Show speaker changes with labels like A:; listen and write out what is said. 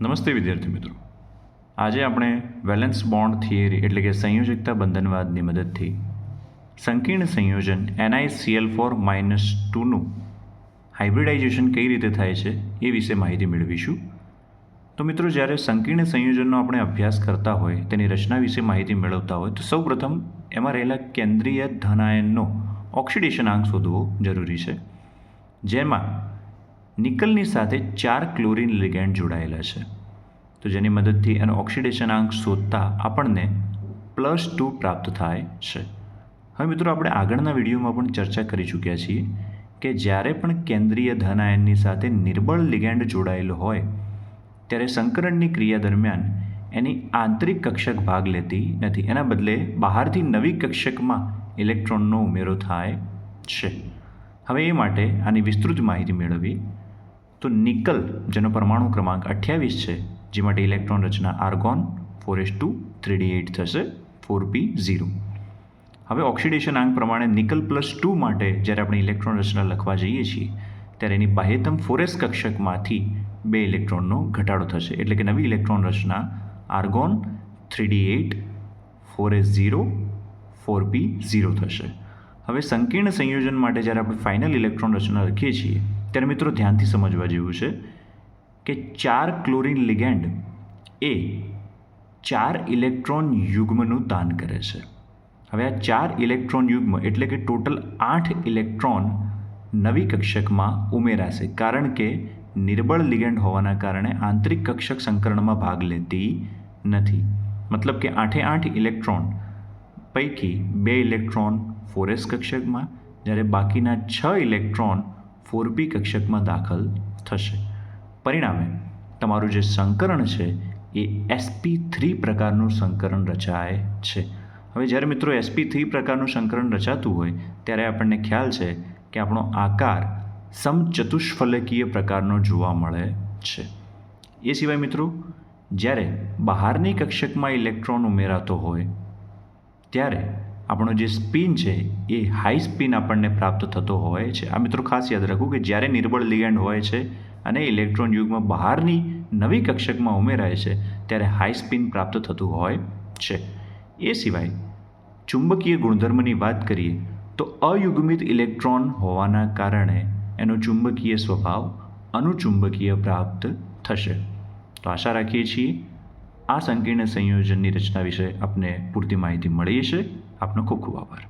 A: નમસ્તે વિદ્યાર્થી મિત્રો. આજે આપણે વેલેન્સ બોન્ડ થિયરી એટલે કે સંયોજકતા બંધનવાદની મદદથી સંકીર્ણ સંયોજન એનઆઈસીએલ ફોર માઇનસ ટુનું હાઇબ્રિડાઇઝેશન કઈ રીતે થાય છે એ વિશે માહિતી મેળવીશું. તો મિત્રો, જ્યારે સંકીર્ણ સંયોજનનો આપણે અભ્યાસ કરતા હોય, તેની રચના વિશે માહિતી મેળવતા હોય, તો સૌપ્રથમ એમાં રહેલા કેન્દ્રીય ધનાયનનો ઓક્સિડેશન આંક શોધવો જરૂરી છે. જેમાં નિકલની સાથે ચાર ક્લોરિન લિગેન્ડ જોડાયેલા છે. તો જેની મદદથી એનો ઓક્સિડેશન આંક શોધતા આપણને પ્લસ ટુ પ્રાપ્ત થાય છે. હવે મિત્રો આપણે આગળના વિડીયોમાં પણ ચર્ચા કરી ચૂક્યા છીએ કે જ્યારે પણ કેન્દ્રીય ધન આયનની સાથે નિર્બળ લિગેન્ડ જોડાયેલો હોય, ત્યારે સંકરણની ક્રિયા દરમિયાન એની આંતરિક કક્ષક ભાગ લેતી નથી. એના બદલે બહારથી નવી કક્ષકમાં ઇલેક્ટ્રોનનો ઉમેરો થાય છે. હવે એ માટે આની વિસ્તૃત માહિતી મેળવી. તો નિકલ, જેનો પરમાણુ ક્રમાંક અઠ્યાવીસ છે, જે માટે ઇલેક્ટ્રોન રચના argon four S two three D eight થશે, ફોર પી ઝીરો. હવે ઓક્સિડેશન આંક પ્રમાણે નિકલ પ્લસ ટુ માટે જ્યારે આપણે ઇલેક્ટ્રોન રચના લખવા જઈએ છીએ, ત્યારે એની બાહ્યતમ ફોરેસ કક્ષકમાંથી બે ઇલેક્ટ્રોનનો ઘટાડો થશે. એટલે કે નવી ઇલેક્ટ્રોન રચના argon three D eight four S zero four P zero થશે. હવે સંકીર્ણ સંયોજન માટે જ્યારે આપણે ફાઇનલ ઇલેક્ટ્રોન રચના લખીએ છીએ ત્યારે મિત્રો ધ્યાનથી સમજવા જેવું છે કે ચાર ક્લોરિન લિગેન્ડ એ ચાર ઇલેક્ટ્રોન યુગ્મનું દાન કરે છે. હવે આ ચાર ઇલેક્ટ્રોન યુગ્મ એટલે કે ટોટલ આઠ ઇલેક્ટ્રોન નવી કક્ષકમાં ઉમેરાશે. કારણ કે નિર્બળ લિગેન્ડ હોવાના કારણે આંતરિક કક્ષક સંકરણમાં ભાગ લેતી નથી. મતલબ કે આઠે આઠ ઇલેક્ટ્રોન, પૈકી બે ઇલેક્ટ્રોન ફોરેસ કક્ષકમાં, જ્યારે બાકીના છ ઇલેક્ટ્રોન ફોર બી કક્ષકમાં દાખલ થશે. પરિણામે, તમારું જે સંકરણ છે, એ એસપી થ્રી પ્રકારનું સંકરણ રચાય છે. હવે જ્યારે મિત્રો એસપી થ્રી પ્રકારનું સંકરણ રચાતું હોય, ત્યારે આપણને ખ્યાલ છે કે આપણો આકાર સમચતુષ્ફલકીય પ્રકારનો જોવા મળે છે. એ સિવાય મિત્રો, જ્યારે બહારની કક્ષકમાં ઇલેક્ટ્રોન ઉમેરાતો હોય, ત્યારે આપણો જે સ્પિન છે, એ હાઈ સ્પિન આપણને પ્રાપ્ત થતો હોય છે. આ મિત્રો ખાસ યાદ રાખવું કે જ્યારે નિર્બળ લિગેન્ડ હોય છે અને ઇલેક્ટ્રોન યુગમાં બહારની નવી કક્ષકમાં ઉમેરાય છે, ત્યારે હાઈ સ્પિન પ્રાપ્ત થતું હોય છે. એ સિવાય ચુંબકીય ગુણધર્મની વાત કરીએ, તો અયુગ્મિત ઇલેક્ટ્રોન હોવાના કારણે એનો ચુંબકીય સ્વભાવ અનુચુંબકીય પ્રાપ્ત થશે. તો આશા રાખીએ છીએ આ સંકીર્ણ સંયોજનની રચના વિશે આપને પૂરતી માહિતી મળી હશે. આપનો ખૂબ ખૂબ આભાર